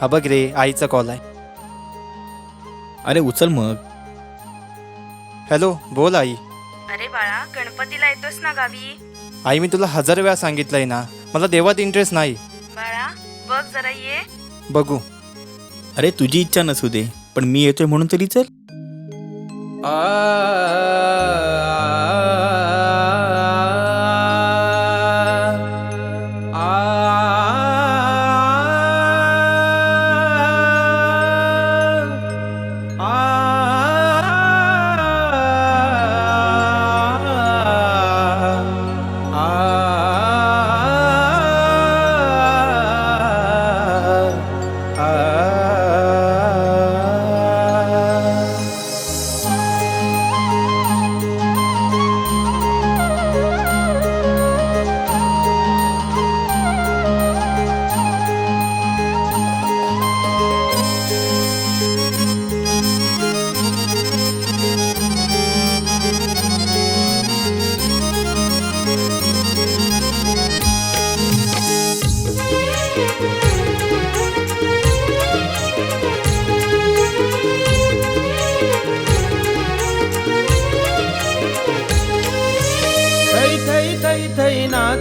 हा बघ रे आईचा कॉल आहे अरे उचल मग हॅलो बोल आई अरे बाळा गणपतीला येतोस ना गावी आई मी तुला हजार वेळा सांगितलंय ना मला देवात इंटरेस्ट नाही बाळा बघ जरा ये बघू अरे तुझी इच्छा नसू दे पण मी येतोय म्हणून तरी चल थै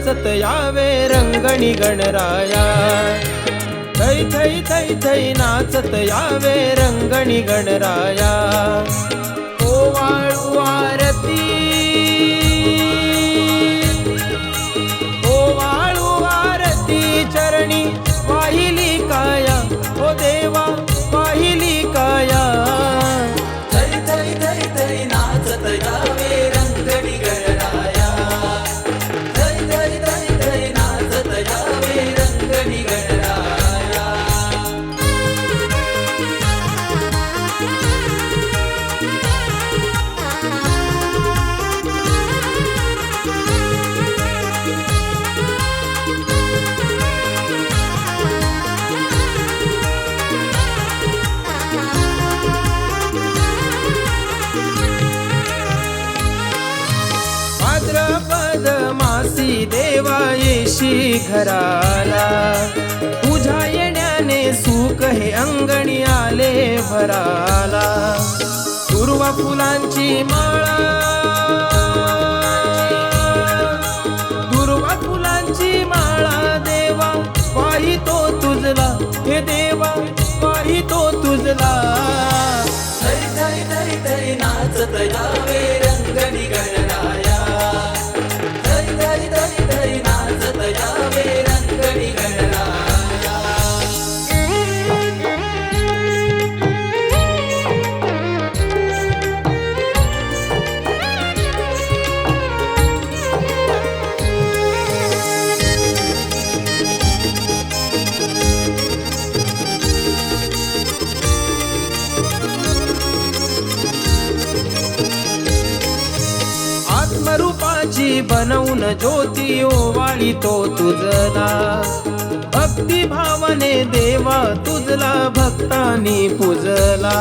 नाचत यावे रंगणी गणराया. थै थै थै थै नाचत यावे रंगणी गणराया. मासी देवा येशी घराला. तुझ्या येण्याने सुख हे अंगणी आले भराला. दुर्वा फुलांची माळा. दुर्वा फुलांची माळा देवा. पाहितो तुझला हे देवा पाहितो तुझला. धरी धरी धरी धरी नाचत यावे आत्मरूपाची बनवून ज्योती ओवाळी तो तुझला. भक्ती भावने देवा तुझला भक्तानी पूजला.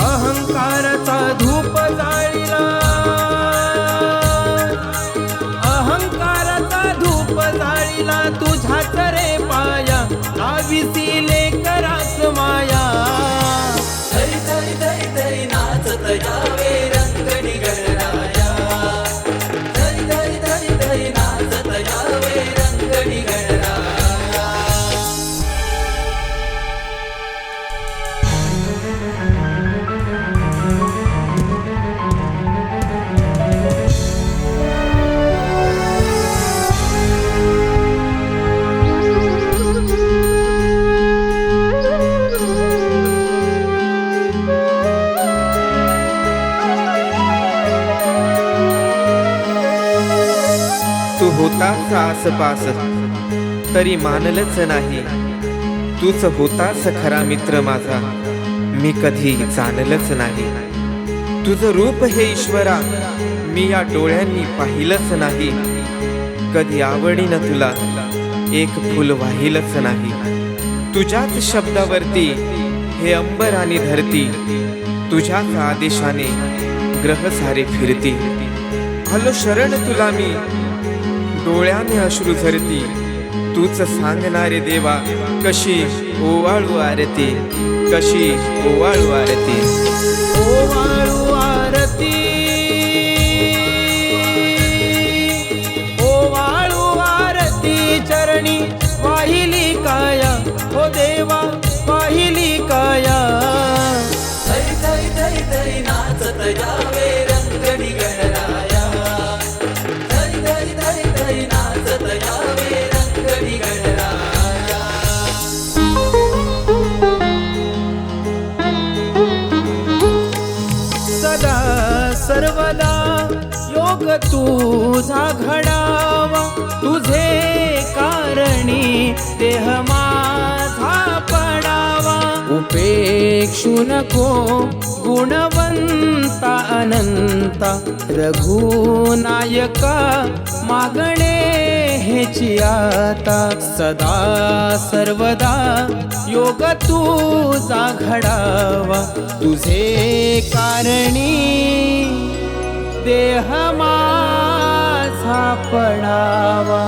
अहंकाराचा धूप जाळीला. अहंकाराचा धूप जाळीला तुझ्याच रे पाया. आविसी लेख होता होतास आसपास तरी मानलंच नाही. तूच होतास खरा मित्र माझा. मी कधी जाणलच नाही. तुझं रूप हे ईश्वरा. मी या डोळ्यांनी पाहिलंच नाही. कधी आवडीनं तुला एक फुल वाहिलंच नाही. तुझ्याच शब्दावरती हे अंबर आणि धरती. तुझ्याच आदेशाने ग्रह सारे फिरती. हलो शरण तुला मी. डोळ्याने अश्रू झरती तूच सांगणारे देवा कशी ओवाळू आरती कशी ओवाळू आरती. ओवाळू आरती. ओवाळू आरती चरणी वाहिली काया. ओ देवा वाहिली काया. धै धै धै धै नाचत यावे रंगडी गणराया तुझा घडावा तुझे कारणी देह माझा पडावा. उपेक्षु नको गुणवंता अनंता रघुनायका मागणे हेची आता. सदा सर्वदा योग तुझा घडावा तुझे कारणी. देह माझा पडावा.